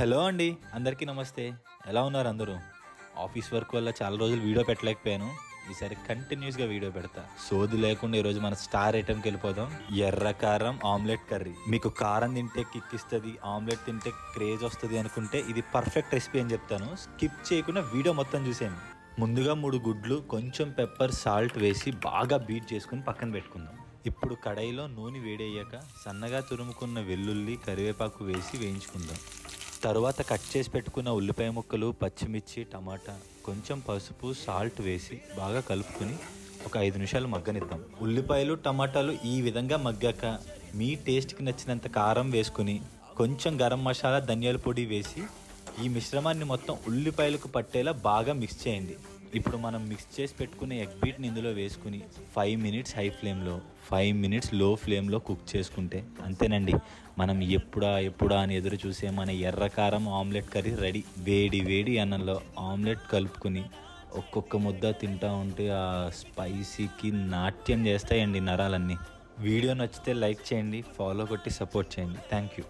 Hello అండి అందరికీ నమస్తే. ఎలా ఉన్నారు అందరూ? ఆఫీస్ వర్క్ వల్ల చాలా రోజులు వీడియో పెట్టలేకపోయాను. ఈసారి కంటిన్యూస్గా వీడియో పెడతా. సోది లేకుండా ఈరోజు మన స్టార్ ఐటెంకి వెళ్ళిపోదాం. ఎర్ర కారం ఆమ్లెట్ కర్రీ. మీకు కారం తింటే కిక్ ఇస్తుంది ఆమ్లెట్ తింటే క్రేజ్ వస్తుంది అనుకుంటే ఇది పర్ఫెక్ట్ రెసిపీ అని చెప్తాను. స్కిప్ చేయకుండా వీడియో మొత్తం చూసాను ముందుగా మూడు గుడ్లు కొంచెం పెప్పర్ సాల్ట్ వేసి బాగా బీట్ చేసుకుని పక్కన పెట్టుకుందాం. ఇప్పుడు కడాయిలో నూనె వేడయ్యాక సన్నగా తురుముకున్న వెల్లుల్లి కరివేపాకు వేసి వేయించుకుందాం. తరువాత కట్ చేసి పెట్టుకున్న ఉల్లిపాయ ముక్కలు పచ్చిమిర్చి టమాటా కొంచెం పసుపు సాల్ట్ వేసి బాగా కలుపుకొని ఒక ఐదు నిమిషాలు మగ్గనిద్దాం. ఉల్లిపాయలు టమాటాలు ఈ విధంగా మగ్గాక మీ టేస్ట్కి నచ్చినంత కారం వేసుకుని కొంచెం గరం మసాలా ధనియాల పొడి వేసి ఈ మిశ్రమాన్ని మొత్తం ఉల్లిపాయలకు పట్టేలా బాగా మిక్స్ చేయండి. ఇప్పుడు మనం మిక్స్ చేసి పెట్టుకునే ఎగ్ బీట్ని ఇందులో వేసుకుని ఫైవ్ మినిట్స్ హై ఫ్లేమ్లో ఫైవ్ మినిట్స్లో ఫ్లేమ్లో కుక్ చేసుకుంటే అంతేనండి. మనం ఎప్పుడా ఎప్పుడా అని ఎదురు చూసే మన ఎర్రకారం ఆమ్లెట్ కర్రీ రెడీ వేడి వేడి అన్నంలో ఆమ్లెట్ కలుపుకుని ఒక్కొక్క ముద్ద తింటా ఉంటే ఆ స్పైసీకి నాట్యం చేస్తాయండి నరాలన్నీ. వీడియో నచ్చితే లైక్ చేయండి ఫాలో కొట్టి సపోర్ట్ చేయండి. Thank you